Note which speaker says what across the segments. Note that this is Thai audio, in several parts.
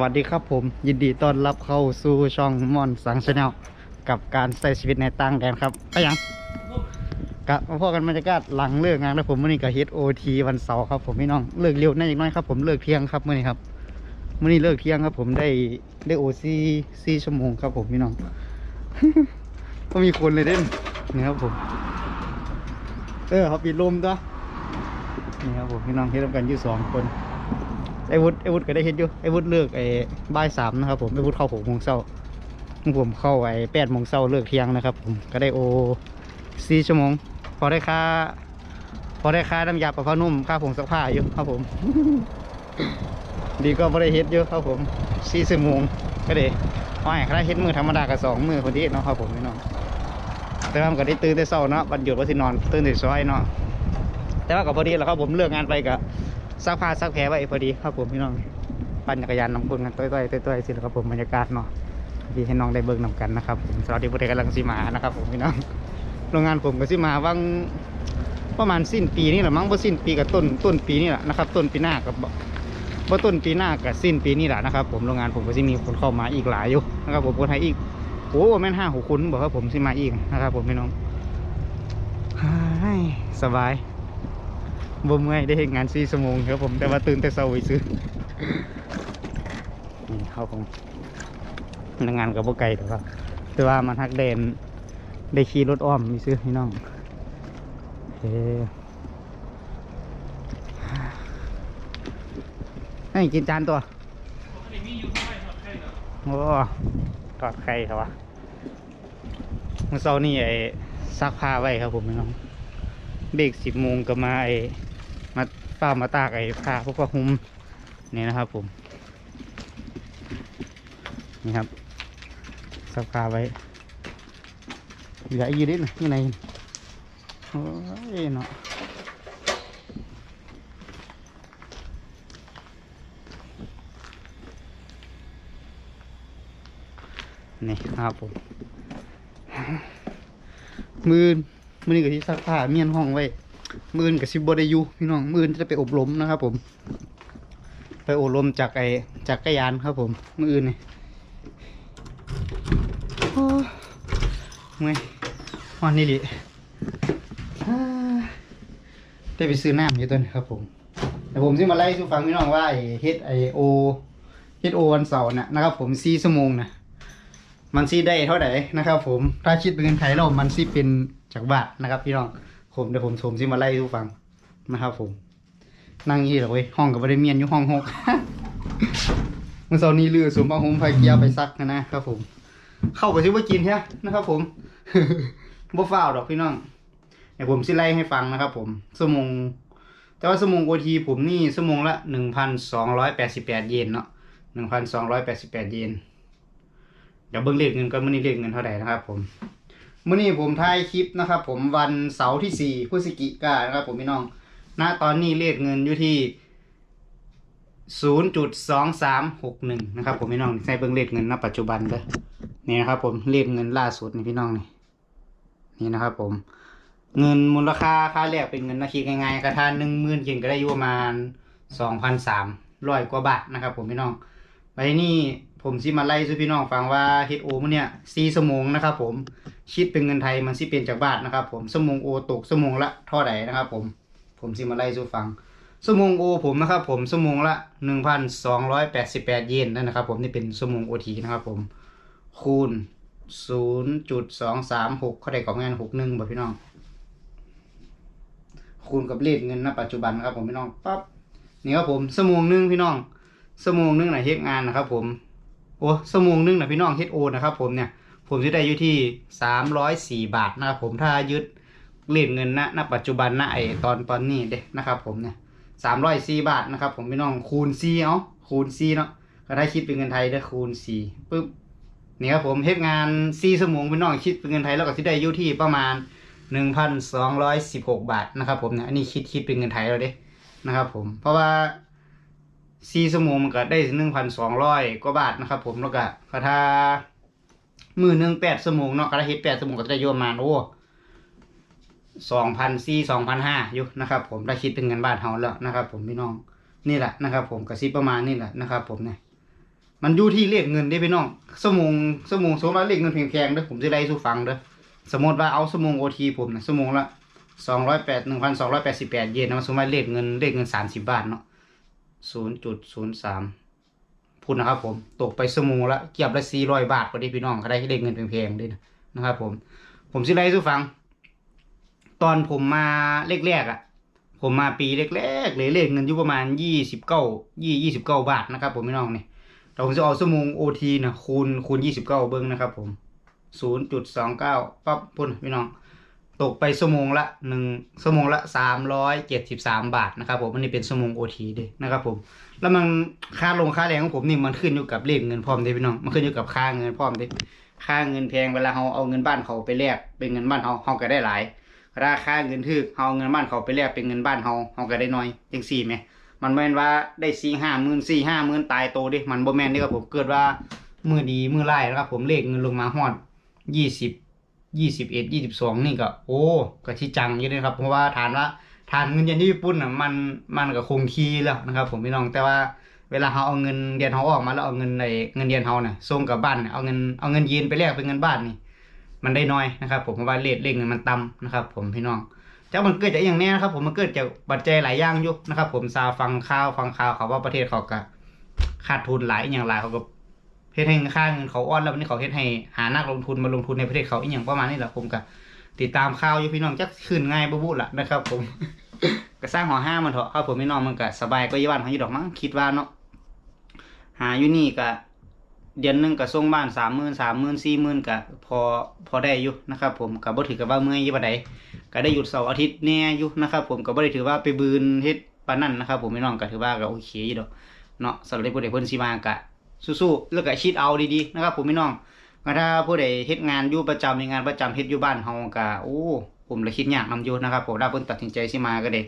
Speaker 1: วัสดีครับผมยินดีต้อนรับเข้าสู่ช่องมอนสังชาแนลกับการใช้ชีวิตในต่างแดนครับไปยังกับมาพอกันบรรยากาศหลังเลิกงานแล้วผมมื่อนี้กับเฮดโอทีวันเสาร์ครับผมพี่น้องเลิกเร็วน่อีกน้อยครับผมเลิกเที่ยงครับมื่อนี้ครับมื่อนี้เลิกเที่ยงครับผมได้ได้โอซีสี่ชั่วโมงครับผมพี่น้องก็มีคนเลยเด่นนี่ครับผม เออเขาปิดลมตัวนี่ครับผมพี่น้องเฮดร่วมกันยู่สองคน ไอวุฒิไอวุฒิก็ได้เห็นอยู่ไอวุฒิเลิกไอ้บ่ายสามนะครับ ผมไอวุฒิเข้าหกโมงเช้าผมเข้าไอ้แปดโมงเช้าเลิกเที่ยงนะครับ ผมก็ได้โอสี่ชั่วโมง พอได้ค่าพอได้ค่าน้ำยาปะพานุ่มค่าผงซักผ้าอยู่ครับผม ดีก็ไม่ได้เฮ็ดเยอะครับผมสี่ชั่วโมงก็ได้ว่าไอ้ค่าเฮ็ดมือธรรมดากับสองมือพอดีเนาะครับผมพี่น้องแต่ว่ามันก็ได้ตื่นแต่เช้าเนาะวันหยุดวันที่นอนตื่นแต่ช้อยเนาะแต่ว่าก็พอดีแล้วครับผมเลิกงานไปกับ ซักผ้าซักแผลไว้พอดีครับผมพี่น้องปั่นจักรยานนำคนกันต้อยๆต้อยๆสิแหละครับผมบรรยากาศเนาะดีให้น้องได้เบิ่งนำกันนะครับผมสวัสดีผู้ใดกำลังสิมานะครับผมพี่น้องโรงงานผมก็สิมาวังประมาณสิ้นปีนี่แหละมั้งบ่สิ้นปีกับต้นต้นปีนี่แหละนะครับ ต้นปีหน้ากับบ่ต้นปีหน้ากับสิ้นปีนี่แหละนะครับผมโรงงานผมก็สิมีคนเข้ามาอีกหลายอยู่นะครับผมคนไทยอีกโอ้แม่นห้าหกคนบอกว่าผมสิมาอีกนะครับผมพี่น้องสบาย บ่เมื่อยได้เห็นงานสี่ชั่วโมงครับผมแต่ว่าตื่นแต่เช้าไปซื้อนี่ครับผมพนักงานกับพวกไก่แต่ว่าแต่ว่ามันฮักเดนได้ขี่รถอ้อมมีซื้อพี่น้องเฮ้ให้กินจานตัวโอ้ทอดไข่ครับวะเมื่อเช้านี่ไอ้ซักผ้าไว้ครับผมน้องเบรกสิบโมงก็มาไอ้มา ฝ้ามาตากไอ้ผ้าพวกผ้าหุ้มนี่นะครับผม นี่ครับสับผ้าไว้เหลืออีกนิดหนึงข้างในโอ้ยเนาะนี่ครับผมมือมือนี่กับที่ซักผ้าเมียนห้องไว้ มือนกับซิบบได้อยูพี่น้องมือนจะไปอบรมนะครับ ผม ไปอบรมจากไอจากกรยานครับ ผมมืออื่นนี่โอ้เมื่อยวันนี้ดิอ่าได้ไปซื้อน้ำอยู่ตัวนี้ครับผมแต่ผมจะมาไล่สู่ฟังพี่น้องว่าไอเฮดไอโอเฮดโอวันเสาร์น่ะนะครับ ผมสี่ชั่วโมงนะมันซีได้เท่าไหร่นะครับ ผมถ้าคิดเป็นเงินไทยเรามันซีเป็นจากบาทนะครับ พี่น้อง ผมเดี๋ยวผมชมซิมาไล่ทุกฟังนะครับ ผม นั่งยี่หรอเว้ยห้องกับบริเมียนอยู่ห้องหกเมื่อเช้านี้ลือสมบังหมไฟเกียร์ไปซักนะนะครับ ผม เข้าไปซิว่ากินแค่นะครับ ผมบ่ฟ้าวดอกพี่น้องเดี๋ยวผมสิไล่ให้ฟังนะครับ ผมชั่วโมงแต่ว่าชั่วโมงโอทีผมนี่ชั่วโมงละหนึ่งพันสองร้อยแปดสิบแปดเยนเนาะหนึ่งพันสองร้อยแปดสิบแปดเยนเดี๋ยวเบิ่งเลขเงินก็มื่อนี้เลขเงินเท่าไหร่นะครับ ผม มื่อนี้ผมถ่ายคลิปนะครับ ผมวันเสาร์ที่สี่พฤศจิกายนนะครับผมพี่น้องณตอนนี้เลขเงินอยู่ที่ศูนย์จุดสองสามหกหนึ่งนะครับ ผมพี่น้องใช้เบิ่งเลขเงินณปัจจุบันเลยนี่นะครับ ผมเลขเงินล่าสุดนี่พี่น้องนี่นี่นะครับ ผม เงินมูลค่าค่าแรกเป็นเงินนาทีง่ายๆกระทานหนึ่งหมื่นเยนก็ได้อยู่ประมาณสองพันสามร้อยกว่าบาทนะครับ ผมพี่น้องไปนี่ ผมสิมาไล่สู่พี่น้องฟังว่าเฮดโอมันเนี่ยสี่ชั่วโมงนะครับผมคิดเป็นเงินไทยมันสิเป็นจากบาทนะครับผมชั่วโมงโอตกชั่วโมงละเท่าไหร่นะครับผมผมสิมาไล่สู่ฟังชั่วโมงโอผมนะครับผมชั่วโมงละหนึ่งพันสองร้อยแปดสิบแปดเยนนั่นนะครับผมนี่เป็นชั่วโมงโอทีนะครับผมคูณศูนย์จุดสองสามหกเขาได้ของงานหกหนึ่งบ่พี่น้อง คูณกับเลขเงินณปัจจุบันนะครับผมพี่น้องปั๊บนี่ครับผมชั่วโมงหนึ่งพี่น้องชั่วโมงหนึ่งหนเฮ็ดงานนะครับผม อ้ชั่วโมงหนึงนะพี่น้องเฮดโอนะครับผมเนี่ยผมจะได้อยู่ที่สามร้อยสี่บาทนะครับผมถ้ายึดเลทเงินณณปัจจุบันณไอตอนตอนนี้เด้นะครับผมเนี่ยสามร้อยสี่บาทนะครับผมพี่น้องคูณสี่เอาคูณสี่เนาะก็ได้คิดเป็นเงินไทยได้คูณสี่ปึ๊บนี่ครับผมเฮ็ดงานสี่ชั่วโมงพี่น้องคิดเป็นเงินไทยแล้วก็ที่ได้อยู่ที่ประมาณหนึ่งพันสองร้อยสิบหกบาทนะครับผมเนี่ยอันนี้คิดคิดเป็นเงินไทยแล้วเด้นะครับผมเพราะว่า สี่ชั่วโมงมันก็ได้หนึ่งพันสองร้อยกว่าบาทนะครับ ผมแล้วก็ถ้ามือหนึ่งแปดชั่วโมงเนาะก็ได้เฮ็ดแปดชั่วโมงก็จะได้อยู่ประมาโอ้สองพันสี่สองพันห้าอยู่นะครับ ผมได้คิดเป็นเงินบาทเฮาแล้วนะครับ ผมพี่น้องนี่แหละนะครับ ผมกระซิบประมาณนี่แหละนะครับ ผมเนี่ยมันอยู่ที่เลขเงินเด้พี่น้องสมงสมงสมมติเลขเงินแพงๆเด้อผมจะไล่สู่ฟังเด้อสมมติว่าเอาสมงโอทีผมนะสมงละสองร้อยแปดหนึ่งพันสองร้อยแปดสิบแปดเยนนะสมมติเลขเงินเลขเงินสามสิบบาทเนาะ ศูนย์จุดศูนย์สามพูดนะครับ ผมตกไปสมงละเกียบละสี่ร้อยบาทพอดีพี่น้องเขาได้เลขเงินแพงๆด้นะนะครับผม ผมสิไล่สู่ฟัง ตอนผมมาแรกๆอะ ผมมาปีแรกๆเลยเลขเงินอยู่ประมาณยี่สิบเก้ายี่ยี่สิบเก้าบาทนะครับ ผมพี่น้องเนี่ยแต่ผมจะเอาชั่วโมงโอทีนะคูณคูณยี่สิบเก้าเบิ้งนะครับ ผมศูนย์จุดสองเก้าปั๊บพุ่นพี่น้อง ตกไปชั่วโมงละหนึ่งชั่วโมงละสามร้อยเจ็ดสิบสามบาทนะครับผมอันนี้เป็นชั่วโมงโอทีเด้นะครับผม แล้วมันค่าลงค่าแรงของผมนี่มันขึ้นอยู่กับเลขเงินพร้อมเด้พี่น้องมันขึ้นอยู่กับค่าเงินพร้อมเด้ค่าเงินแพงเวลาเราเอาเงินบ้านเขาไปแลกเป็นเงินบ้านเขาเขาก็ได้หลาย ราคาเงินทึกเฮาเอาเงินบ้านเขาไปแลกเป็นเงินบ้านเฮาเฮาก็ได้น้อยจังซี่แหมมันบ่แม่นว่าได้4 5หมื่น4 5หมื่นตายโตดิมันบ่แม่นเด้ครับผมเกิดว่ามือดีมือร้ายนะครับผมเลขเงินลงมาฮอดยี่สิบ 20 21 22นี่ก็ โอ้ก็ที่จังอยู่เด้ครับ เพราะว่าฐานว่าฐานเงินเดือนที่ญี่ปุ่นน่ะมันมันก็คงที่แล้วนะครับ ผมพี่น้องแต่ว่าเวลาเฮาเอาเงินเดือนเฮาออกมาแล้วเอาเงินในเงินเดือนเฮาน่ะส่งกลับบ้านเอาเงินเอาเงินเยนไปแลกเป็นเงินบ้านนี่มันได้น้อยนะครับ ผมเพราะว่าเลทเลขเงินมันต่ำนะครับ ผมพี่น้องแต่มันเกิดจากอย่างแนี้นะครับ ผมมันเกิดจากปัจจัยหลายอย่างอยู่นะครับ ผมซาฟังข่าวฟังข่าวเขาว่าประเทศเขาก็ขาดทุนหลายอย่างหลายเขาก็ เฮ็ดให้ค่าเงินเขาอ่อนแล้ววันนี้เขาเฮ็ดให้หานักลงทุนมาลงทุนในประเทศเขาอีกอย่างประมาณนี้แหละผมก็ติดตามข่าวอยู่พี่น้องจักขึ้นง่ายบ่บุละนะครับ ผมก็สร้างหอห้ามันเถอะครับผมพี่น้องมันก็สบายก็ยี่บ้านเขาอยู่ดอกมั้งคิดว่าเนาะหาอยู่นี่ก็เดือนหนึงก็ส่งบ้านสามหมื่นสามหมื่นสี่หมื่นก็พอพอได้อยู่นะครับ ผมก็บ่ถือกับว่าเมื่อยยี่ปานใดก็ได้หยุดเสาร์อาทิตย์แน่อยู่นะครับ ผมก็บ่ได้ถือว่าไปบืนเฮ็ดปานนั้นนะครับ ผมพี่น้องก็ถือว่าก็โอเคอยู่ดอกเนาะสำหรับผู้ใดเพิ่นสิมาก็ สู้ๆแล้วก็คิดเอาดีๆนะครับผมพี่น้องก็ถ้าผู้ใดเฮ็ดงานอยู่ประจำมีงานประจำเฮ็ดอยู่บ้านเฮาก็โอ้ผมลยคิดยากนํอยู่นะครับผมถ้าเพิ่นตัดสินใจสิมาก็ได้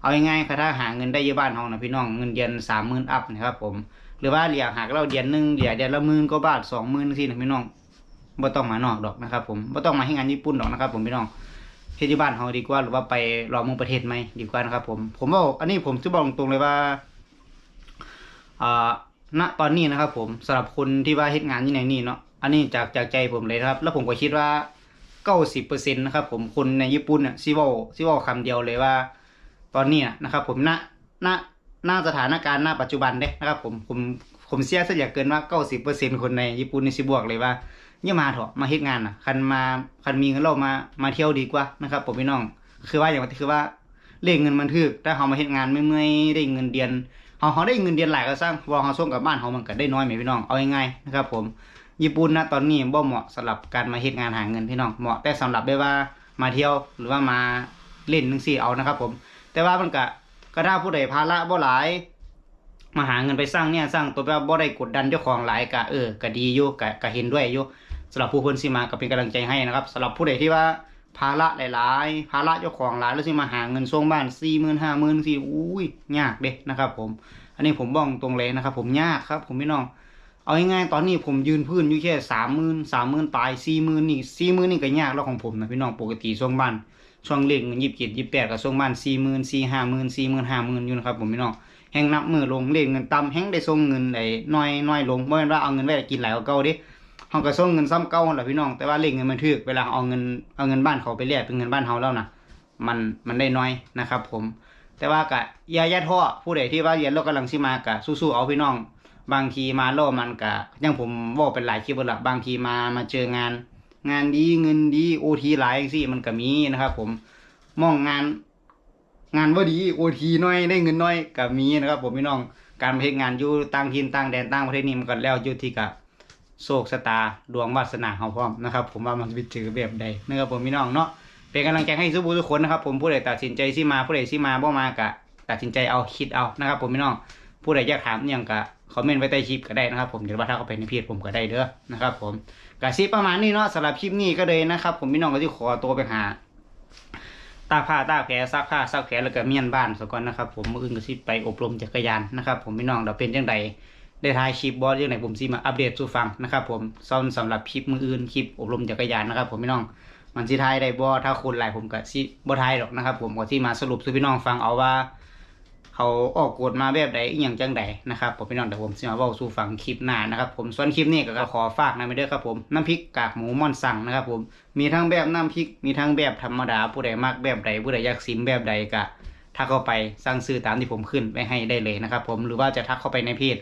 Speaker 1: เอาง่ายๆค่ะถ้าหาเงินได้อยู่บ้านเฮานะพี่น้องเงินเดือน30,000อัพนะครับผมหรือว่าเหลียหากเราเดือนหนึ่งเหลียเดือนละหมื่นกว่าบาทสองหมื่นที่นะพี่น้องบ่ต้องมานอกดอกนะครับผมบ่ต้องมาให้งานญี่ปุ่นดอกนะครับผมพี่น้องเฮ็ดที่บ้านเฮาดีกว่าหรือว่าไปรอเมืองประเทศไหมดีกว่านะครับผมผมว่าอันนี้ผมจะบอกตรงๆเลยว่าอ่า ณตอนนี้นะครับ ผมสำหรับคนที่ว่าเฮ็ดงานที่ไหนนี่เนาะอันนี้จากจากใจผมเลยนะครับ แล้วผมก็คิดว่าเก้าสิบเปอร์เซ็นต์นะครับ ผมคนในญี่ปุ่นเนี่ยซิว้าซิว้าคำเดียวเลยว่า ตอนนี้นะครับ ผมณณหน้าสถานการณ์หน้าปัจจุบันเด้นะครับ ผมผมผมเสียซะอย่าเกินว่าเก้าสิบเปอร์เซ็นคนในญี่ปุ่นในซิบวกเลยว่าเนี่ยมาเถอะมาเฮ็ดงานอะ คันมาคันมีเงินเรามามาเที่ยวดีกว่านะครับ ผมพี่น้อง คือว่าอย่างว่าคือว่าเลขเงินมันถึกถ้าเฮามาเฮ็ดงานเมื่อยๆได้เงินเดือน เฮาเฮาได้เงินเดือนหลายก็สร้างพอเฮาส่งกลับบ้านเฮามันก็ได้น้อยแหมพี่น้อง เอาง่ายๆนะครับ ผม ญี่ปุ่นนะตอนนี้บ่เหมาะสำหรับการมาเฮ็ดงานหาเงินพี่น้อง เหมาะแต่สำหรับได้ว่ามาเที่ยวหรือว่ามาเล่นจังซี่เอานะครับ ผม แต่ว่ามันก็ก็ถ้าผู้ใดภาระบ่หลายมาหาเงินไปสร้างเนี่ยสร้างตัวแบบบ่ได้กดดันเจ้าของหลายกะเออก็ดีอยู่กะก็เห็นด้วยอยู่สำหรับผู้เพิ่นสิมาก็เป็นกำลังใจให้นะครับสำหรับผู้ใดที่ว่า ภาระหลายๆ ภาระเจ้าของหลายแล้วสิมาหาเงินส่งบ้าน40,000 50,000สิอุ้ยยากเด้นะครับ ผม อันนี้ผมบอกตรงเลยนะครับ ผมยากครับ ผมพี่น้อง เอาง่ายๆตอนนี้ผมยืนพื้นอยู่แค่30,000 30,000ปลาย40,000นี่40,000นี่ก็ยากแล้วของผมนะพี่น้องปกติส่งบ้านช่วงเลขเงิน27 28ก็ส่งบ้าน40,000 4 50,000 40,000 50,000อยู่นะครับผมพี่น้องแห่งนับมือลงเลขเงินต่ำแห่งได้ส่งเงินได้น้อยน้อยลงบ่แม่นว่าเอาเงินไว้กินหลายกว่าเก่าเด้ เฮาก็ส่งเงินซ้ำเก่าหล่ะพี่น้อง แต่ว่าเลขเงินมันถูกเวลาเอาเงินเอาเงินบ้านเขาไปแลกเป็นเงินบ้านเฮาแล้วนะมันมันได้น้อยนะครับ ผม แต่ว่าก็อย่าย่าท้อผู้ใดที่ว่าเรียนแล้วกำลังสิมาก็สู้ๆเอาพี่น้อง บางทีมาโลมันก็อยังผมว้าเป็นหลายคลิปละบางทีมามาเจองาน งานดีเงินดี OT หลายจังซี่มันก็มีนะครับ ผมมองงานงานว่าดีโอทีน้อยได้เงินน้อยกับมีนะครับ ผมพี่น้องการไปเฮ็ดงานอยู่ต่างถิ่นต่างแดนต่างประเทศนี่มันก็แล้วอยู่ที่กับ โชคชะตาดวงวาสนาเฮาพร้อมนะครับ ผมว่ามันสิเจอแบบใดนะครับผมพี่น้องเนาะเป็นกำลังใจให้ทุกผู้ทุกคนนะครับ ผมผู้ใดตัดสินใจสิมาผู้ใดสิมาบ่มาก็ตัดสินใจเอาคิดเอานะครับผมพี่น้องผู้ใดอยากถามอหยังก็คอมเมนต์ไว้ใต้คลิปก็ได้นะครับ ผมเดี๋ยวว่าถ้าเขาไปในเพจผมก็ได้เด้อนะครับ ผมก็สิประมาณนี้เนาะสำหรับคลิปนี้ก็เลยนะครับ ผมพี่น้องก็สิขอตัวไปหาตาผ้าตาแผลซักผ้าซักแผลแล้วก็เมียนบ้านซะก่อนนะครับ ผมมื้ออื่นก็สิไปอบรมจักรยานนะครับ ผมพี่น้องเดี๋ยวเป็นจังได ได้ถ่ายคลิปบอสจังไดผมสิมาอัปเดตสู่ฟังนะครับผมซ่อนสำหรับคลิปมืออื่นคลิปอบรมจักรยานนะครับผมพี่น้องมันสิถ่ายได้บ่ถ้าคนหลายผมก็สิบ่ถ่ายหรอกนะครับผมก็สิมาสรุปสู่พี่น้องฟังเอาว่า เขาออกกฎมาแบบใดอีหยังจังใดนะครับผมพี่น้องเดี๋ยวผมสิมาเว้าสู่ฟังคลิปหน้านะครับผมส่วนคลิปนี้ก็ขอฝากนะไปด้อครับผมน้ำพริกกากหมูม่อนสั่งนะครับผมมีทั้งแบบน้ำพริกมีทั้งแบบธรรมดาผู้ใดมักแบบใดผู้ใดอยากซิมแบบใดก็ทักเข้าไปสั่งซื้อตามที่ผมขึ้นไว้ให้ได้เลยนะครับผมหรือว่าจะทักเข้าไปในเพจ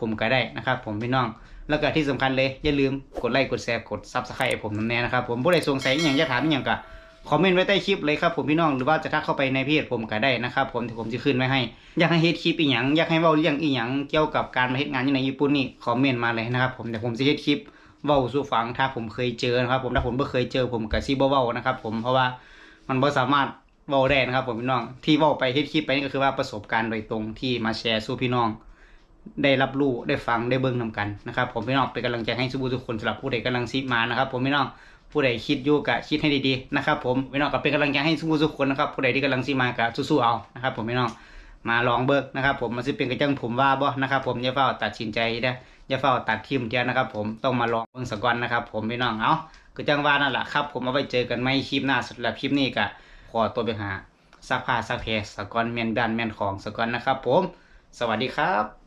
Speaker 1: ผมก็ได้นะครับผมพี่น้อง แล้วก็ที่สำคัญเลยอย่าลืมกดไลค์กดแชร์กดซับสไครต์ผมน้ำแน่นะครับผมผู้ใดสงสัยอย่างจะถามอย่างก็คอมเมนต์ไว้ใต้คลิปเลยครับผมพี่น้องหรือว่าจะทักเข้าไปในเพจผมก็ได้นะครับผมที่ผมจะขึ้นไว้ให้ อยากให้เฮ็ดคลิปอีหยังอยากให้เว้าเรื่องอีหยังเกี่ยวกับการมาเฮ็ดงานอยู่ในญี่ปุ่นนี่คอมเมนต์มาเลยนะครับผมเดี๋ยวผมจะเฮ็ดคลิปเว้าสู่ฟังถ้าผมเคยเจอนะครับผมถ้าผมบ่เคยเจอผมก็สิบ่เว้านะครับผมเพราะว่ามันบ่สามารถเว้าได้นะครับผมพี่น้องที่เว้าไปเฮ็ดคลิปไปนี่ก็คือว่าประสบการณ์โดยตรงที่มาแชร์สู่พี่น้อง ได้รับรู้ได้ฟังได้เบิ่งนำกันนะครับผมพี่น้องเป็นกำลังใจให้สุบูทุกคนสำหรับผู้ใดกำลังซิมานะครับผมพี่น้องผู้ใดคิดอยู่กะคิดให้ดีๆนะครับผมพี่น้องก็เป็นกำลังใจให้สุบูทุกคนนะครับผู้ใดที่กำลังซิมากะสู้ๆเอานะครับผมพี่น้องมาลองเบิกนะครับผมมันสิเป็นกระจังผมว่าบ่นะครับผมอย่าเฝ้าตัดสินใจนะอย่าเฝ้าตัดทิมเดียวนะครับผมต้องมาลองเบิ่งสักวันนะครับผมพี่น้องเอาก็จังว่านั่นแหละครับผมเอาไว้เจอกันไม่คลิปหน้าสำหรับคลิปนี้ก็ขอตัวไปหาซักผ้าซักเพสกอนแมนบ้านแมนของสกอนนะครับผม สวัสดีครับ